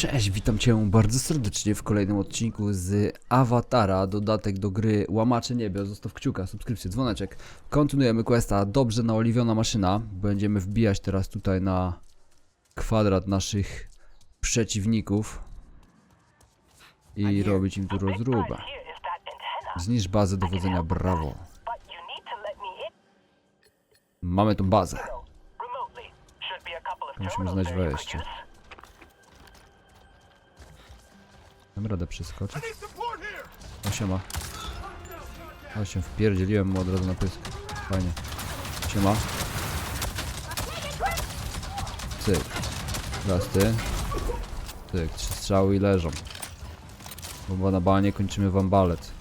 Cześć, witam Cię bardzo serdecznie w kolejnym odcinku z Awatara, dodatek do gry Łamacze Niebia. Zostaw kciuka, subskrypcję, dzwoneczek. Kontynuujemy questa, dobrze naoliwiona maszyna. Będziemy wbijać teraz tutaj na kwadrat naszych przeciwników i robić im tu rozróbę. Zniszcz bazę dowodzenia, brawo. Mamy tą bazę. Musimy znaleźć wejście. Mam radę przeskoczyć? O siema. O się wpierdzieliłem mu od razu na pysk. Fajnie. Siema. Cyk. Raz ty. Cyk. Trzy strzały i leżą. Bomba na banie, kończymy wam balet.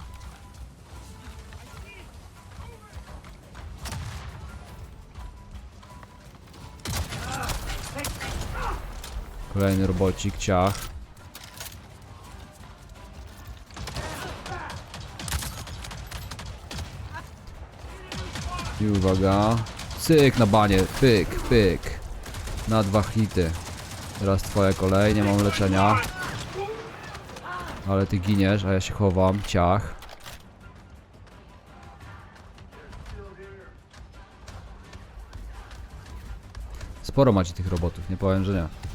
Kolejny robocik, ciach. I uwaga. Cyk na banie, pyk, pyk. Na dwa hity. Teraz twoja kolej, nie mam leczenia. Ale ty giniesz, a ja się chowam, ciach. Sporo macie tych robotów, nie powiem, że nie.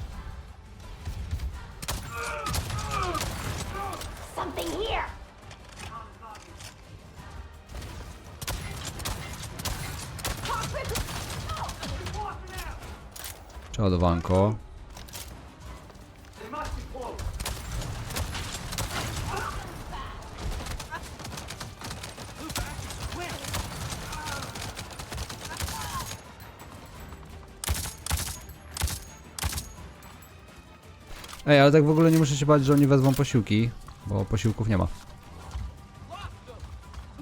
Przeładowanko. Ej, ale tak w ogóle nie muszę się bać, że oni wezmą posiłki, bo posiłków nie ma.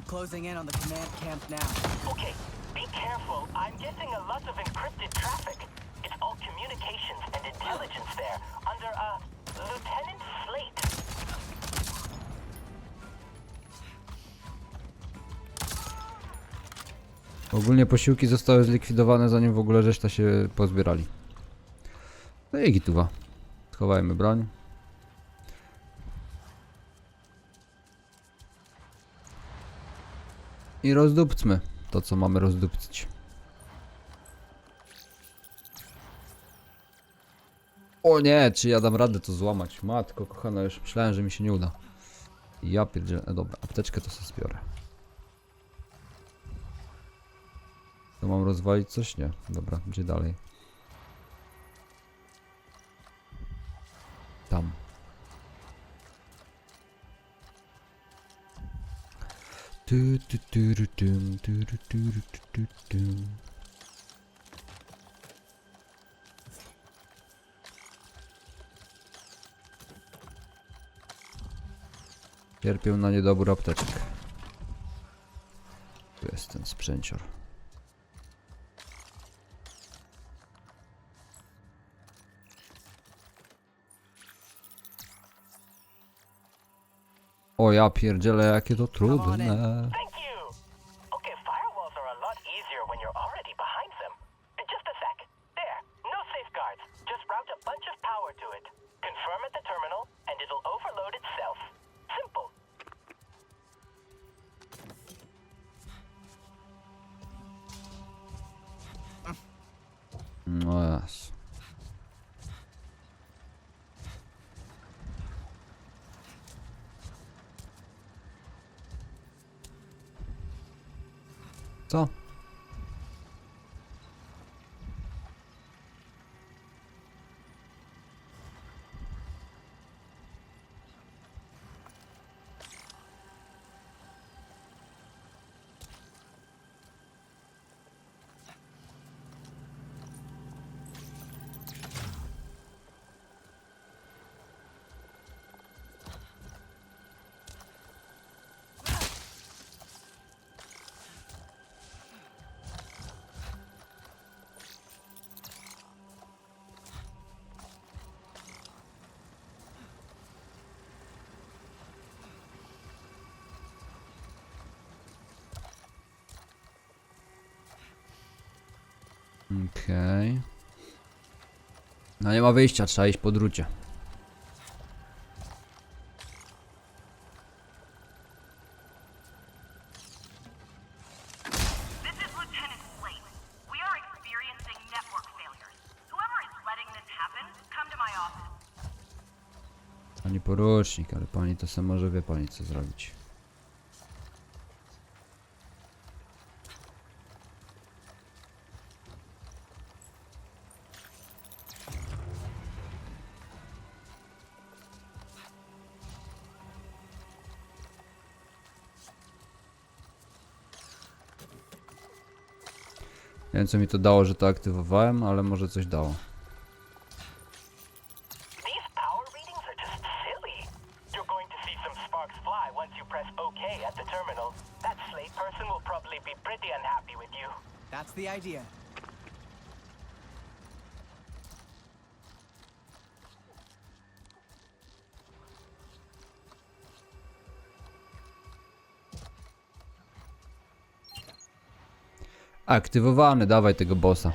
Closing in on the command camp now. Okay, be careful. I'm getting a lot of encrypted traffic. It's all communications and intelligence there under uh, Lieutenant Slate. Ogólnie posiłki zostały zlikwidowane zanim w ogóle reszta się pozbierali. No i gituwa. Schowajmy broń. I rozdupcmy to, co mamy rozdupcić. O nie, czy ja dam radę to złamać? Matko kochana, już myślałem, że mi się nie uda. Ja pierdzielę, e, dobra, apteczkę to sobie zbiorę. To mam rozwalić coś? Nie. Dobra, gdzie dalej? Tam. Tu, tu, tu, tum, tu, ru, tu, ru, tu, tu, tum. Cierpię na niedobór apteczek. Tu jest ten sprzęcior. O ja pierdzielę, jakie to trudne. Jas. Co? Okej. Okay. No nie ma wyjścia, trzeba iść po drucie. Pani porucznik, ale pani to sam może wie pani co zrobić. Nie wiem co mi to dało, że to aktywowałem, ale może coś dało. Активиране, давайте го боса.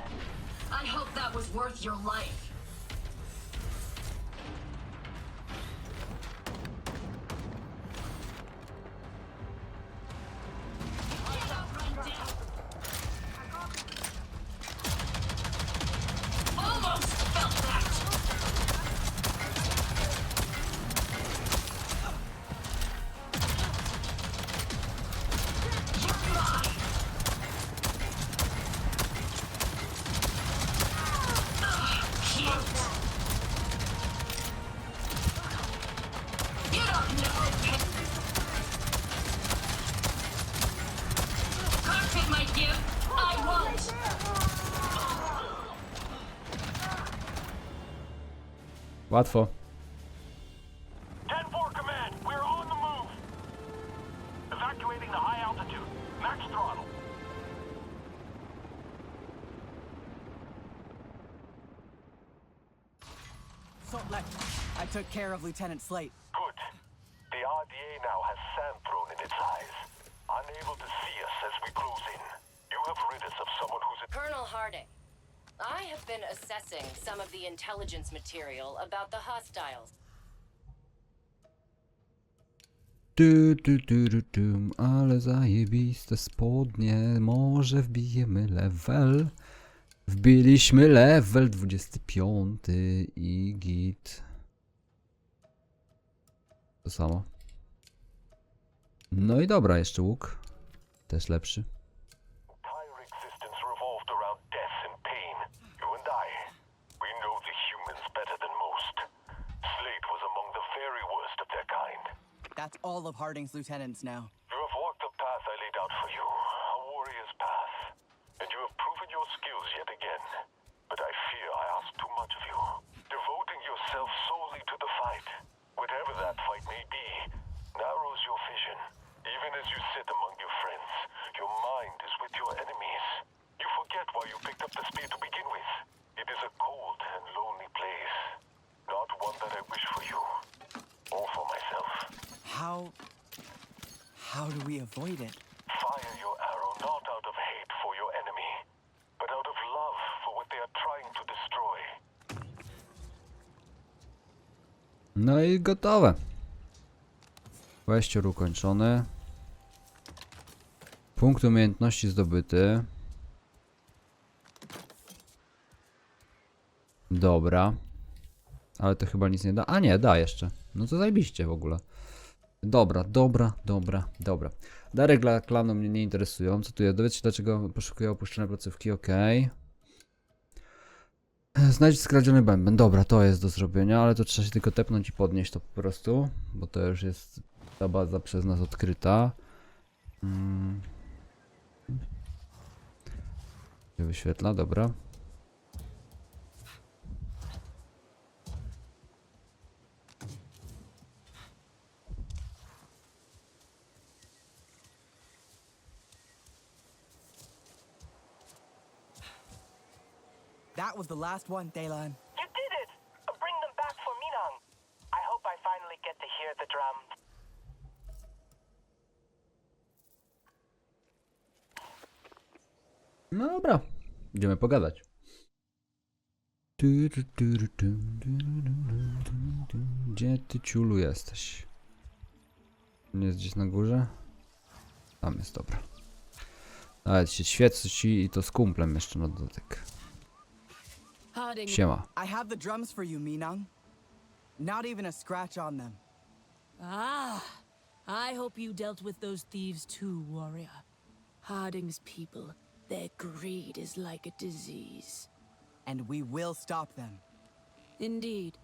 Throttle. So, like, I took care of Lieutenant Slate. I have been assessing some of the intelligence material about the hostiles. Tu, tu, tu, tu, tu, ale zajebiste spodnie. Może wbijemy level. Wbiliśmy level 25 i git. To samo. No i dobra, jeszcze łuk. Też lepszy. All of Harding's lieutenants now. How do we avoid it? Fire your arrow not out of hate for your enemy, but out of love for what they are trying to destroy. No i gotowe. Kwestior ukończony. Punkt umiejętności zdobyty. Dobra. Ale to chyba nic nie da. A nie, da jeszcze. No to zajebiście w ogóle. Dobra, dobra, dobra, dobra. Darek dla klanu mnie nie interesują. Co tu jest? Dowiedz się dlaczego poszukuję opuszczonej placówki. Okej. Znajdź skradziony bęben. Dobra, to jest do zrobienia, ale to trzeba się tylko tepnąć i podnieść to po prostu, bo to już jest ta baza przez nas odkryta. Mm. Się wyświetla, dobra. That was the last one, Dalan. You did it! Bring them back for Minang. I hope I finally get to hear the drum. No dobra, idziemy pogadać. Gdzie ty ciulu jesteś? Nie jest gdzieś na górze? Tam jest, dobra. Ale się świeci i to z kumplem jeszcze na dodatek. Harding, Siema. I have the drums for you, Minang. Not even a scratch on them. Ah, I hope you dealt with those thieves too, warrior. Harding's people, their greed is like a disease. And we will stop them. Indeed.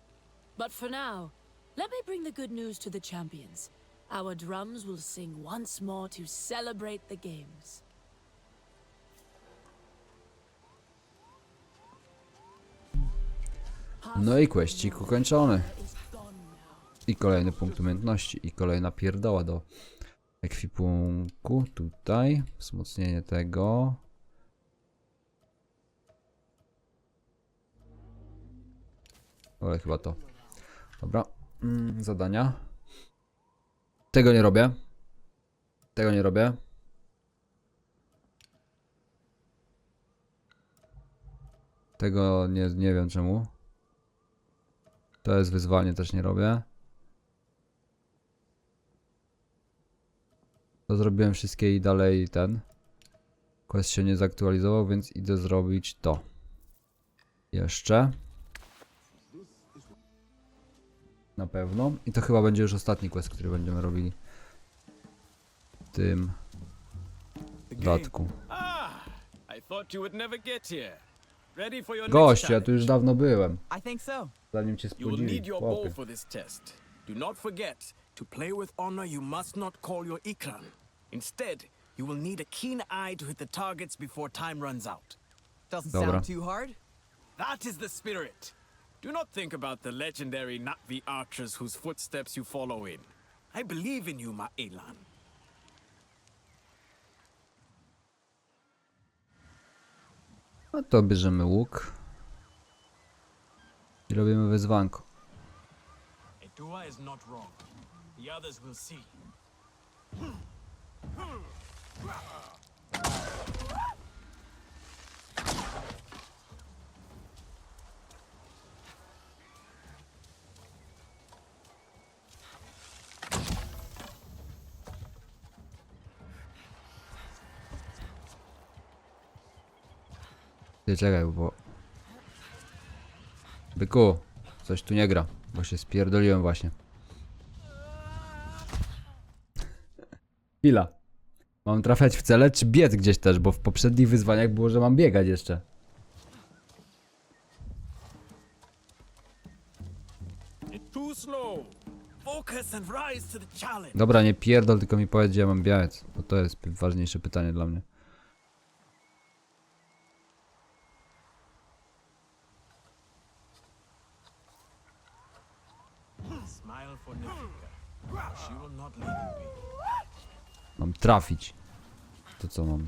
But for now, let me bring the good news to the champions. Our drums will sing once more to celebrate the games. No i questik ukończony. I kolejny punkt umiejętności. I kolejna pierdoła do ekwipunku. Tutaj. Wzmocnienie tego. Ale chyba to. Dobra. Mm, zadania. Tego nie robię. Tego nie robię. Tego nie, nie wiem czemu. To jest wyzwanie, też nie robię. To zrobiłem wszystkie i dalej ten. Quest się nie zaktualizował, więc idę zrobić to. Jeszcze. Na pewno. I to chyba będzie już ostatni quest, który będziemy robili. W tym dodatku. Ah, next ja tu już dawno byłem. I think so. Zanim cię You will need spłodzili. your chłopie. bow for this test. Do not forget, to play with honor, you must not call your ikran. Instead, you will need a keen eye to hit the targets before time runs out. Doesn't Dobra. sound too hard. That is the spirit. Do not think about the legendary Natvi archers whose footsteps you follow in. I believe in you, my Elan. No to bierzemy łuk. I robimy wyzwanko. Edua is not wrong. The others will see. Ty czekaj, bo... Byku, coś tu nie gra, bo się spierdoliłem właśnie. Chwila. Mam trafiać w cele, czy biec gdzieś też, bo w poprzednich wyzwaniach było, że mam biegać jeszcze. Dobra, nie pierdol, tylko mi powiedz, gdzie ja mam biec, bo to jest ważniejsze pytanie dla mnie. Smile for Nifika. She will not leave you be. Mam trafić. To co mam?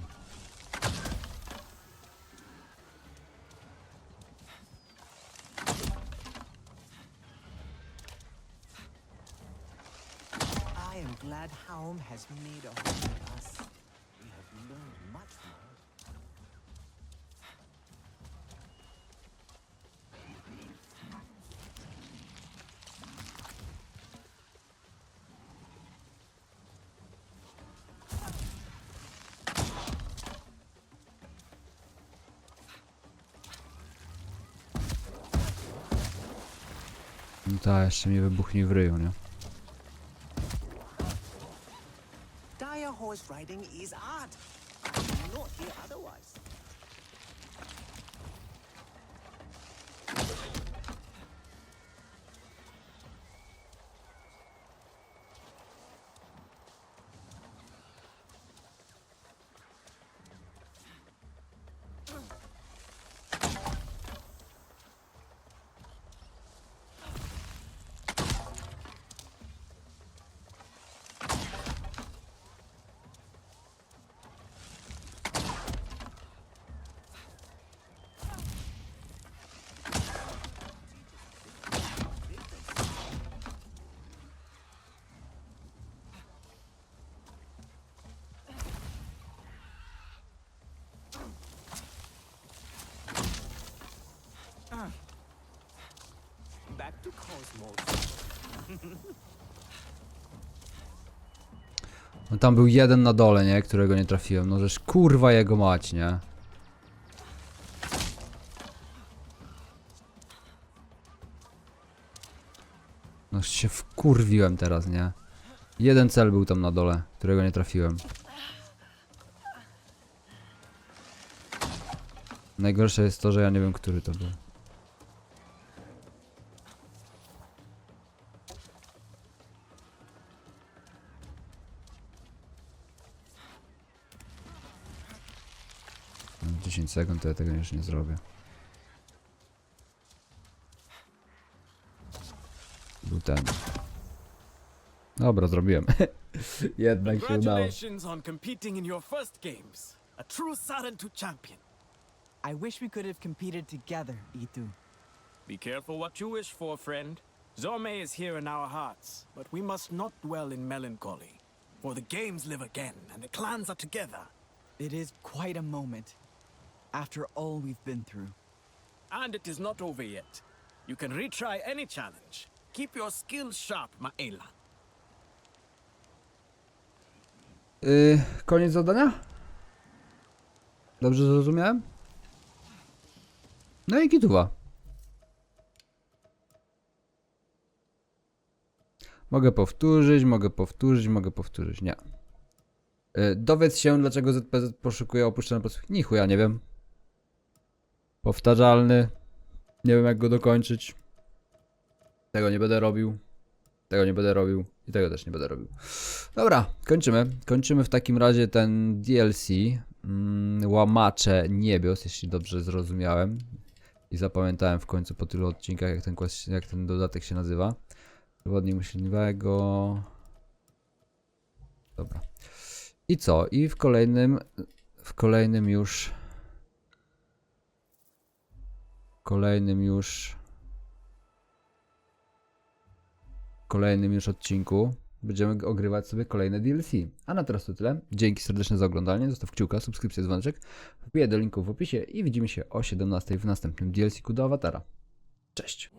I am glad Haum has made a home with us. Ta, jeszcze mnie wybuchnie w ryju, nie? Dire horse riding is art. Not here otherwise. Back to Cosmos. No tam był jeden na dole, nie? Którego nie trafiłem. No żeż kurwa jego mać, nie? No się wkurwiłem teraz, nie? Jeden cel był tam na dole, którego nie trafiłem. Najgorsze jest to, że ja nie wiem, który to był. 10 sekund, to ja tego już nie zrobię. Był ten. Dobra, zrobiłem. Jednak się udało. Congratulations on competing in your first games. A true Sarentu champion. I wish we could have competed together, Itu. Be careful what you wish for, friend. Zorme is here in our hearts, but we must not dwell in melancholy. For the games live again, and the clans are together. It is quite a moment. After all we've been through. And it is not over yet. You can retry any challenge. Keep your skills sharp, Maela. Yy, koniec zadania? Dobrze zrozumiałem? No i gituwa. Mogę powtórzyć, mogę powtórzyć, mogę powtórzyć. Nie. Yy, dowiedz się, dlaczego ZPZ poszukuje opuszczonych posłów. Nichu, ja nie wiem. Powtarzalny. Nie wiem, jak go dokończyć. Tego nie będę robił. Tego nie będę robił. I tego też nie będę robił. Dobra, kończymy. Kończymy w takim razie ten DLC. Mm, łamacze niebios, jeśli dobrze zrozumiałem. I zapamiętałem w końcu po tylu odcinkach, jak ten, jak ten dodatek się nazywa. Przewodnik myśliwego. Dobra. I co? I w kolejnym. W kolejnym już. W kolejnym już. Kolejnym już odcinku będziemy ogrywać sobie kolejne DLC. A na teraz to tyle. Dzięki serdeczne za oglądanie. Zostaw kciuka, subskrypcję, dzwoneczek. Wbiję do linku w opisie i widzimy się o 17 w następnym DLC-ku do Awatara. Cześć!